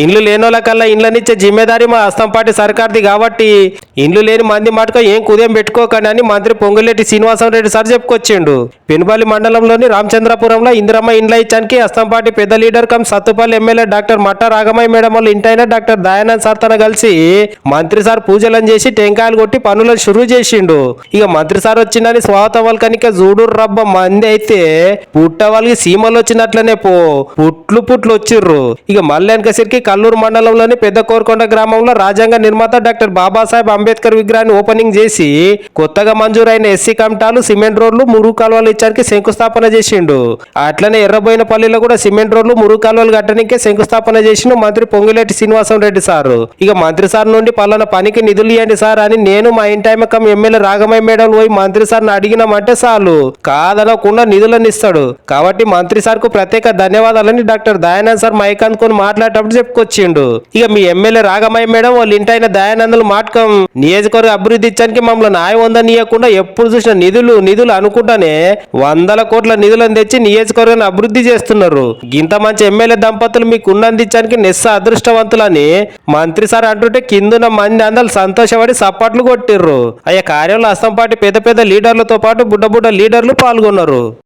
ఇండ్లు లేనోళ్ళకల్లా ఇండ్లనిచ్చే జిమ్మేదారి మా అస్తంపాటి సర్కార్ది కాబట్టి ఇండ్లు లేని మంది మటుకు ఏం కుదేం పెట్టుకోకండి అని మంత్రి పొంగులేటి శ్రీనివాసరెడ్డి సార్ చెప్పుకొచ్చిండు. పెనుబల్లి మండలంలోని రామచంద్రపురంలో ఇందిరమ్మ ఇండ్ల ఇచ్చానికి అస్తంపాటి పెద్ద leader cum Sathupalli MLA doctor Matta Ragamayya madam వాళ్ళు ఇంటైన డాక్టర్ దయానంద్ సార్ తన కలిసి మంత్రి సార్ పూజలను చేసి టెంకాయలు కొట్టి పనులను షురూ చేసిండు. ఇక మంత్రి సార్ వచ్చిందని స్వాగతం వాళ్ళకనిక చూడు రబ్బ మంది అయితే పుట్ట వాళ్ళకి సీమలు వచ్చినట్లనే పో పుట్లు పుట్లు వచ్చిర్రు. ఇక మళ్ళీ వెనకసరికి కల్లూరు మండలంలోని పెద్ద కోరకొండ గ్రామంలో రాజ్యాంగ నిర్మాత డాక్టర్ బాబాసాహెబ్ అంబేద్కర్ విగ్రహాన్ని ఓపెనింగ్ చేసి కొత్తగా మంజూరైన ఎస్సీ కమిటాలు సిమెంట్ రోడ్లు మురుగు కాలువలు ఇచ్చానికి శంకుస్థాపన చేసిండు. అట్లనే ఎర్రబోయిన పల్లెలో కూడా సిమెంట్ రోడ్లు మురుగు కాలువలు కట్టడానికే శంకుస్థాపన చేసిండు మంత్రి పొంగులేటి శ్రీనివాసం రెడ్డి సారు. ఇక మంత్రి సార్ నుండి పలానా పనికి నిధులు ఇవ్వండి సార్ అని నేను మా ఇంటాయమకం ఎమ్మెల్యే రాగమయ్య మేడం పోయి మంత్రి సార్ని అడిగినామంటే చాలు. కాదనకుండా నిధులను ఇస్తాడు కాబట్టి మంత్రి సార్కు ప్రత్యేక ధన్యవాదాలని డాక్టర్ దయానంద్ సార్ మైక్ అనుకొని మాట్లాడేటప్పుడు చెప్పుకొచ్చిండు ఇక మీ ఎమ్మెల్యే రాగమయ్య మేడం వాళ్ళ ఇంటైన దయానందులు మాటకం నియోజకవర్గ అభివృద్ధి ఇచ్చానికి మమ్మల్ని న్యాయం ఉందనియకుండా ఎప్పుడు చూసిన నిధులు నిధులు అనుకుంటానే వందల కోట్ల నిధులను తెచ్చి నియోజకవర్గాన్ని అభివృద్ధి చేస్తున్నారు. ఇంత మంచి ఎమ్మెల్యే దంపతులు మీకు ఉన్నందించడానికి నిస్స అదృష్టవంతులని మంత్రి సార్ అంటుంటే కిందున్న మంది అందరు సంతోషపడి సప్పట్లు కొట్టిర్రు. అయ్యా కార్యంలో అస్తంపాటి పెద్ద పెద్ద లీడర్లతో పాటు బుడ్డ బుడ్డ లీడర్లు పాల్గొన్నారు.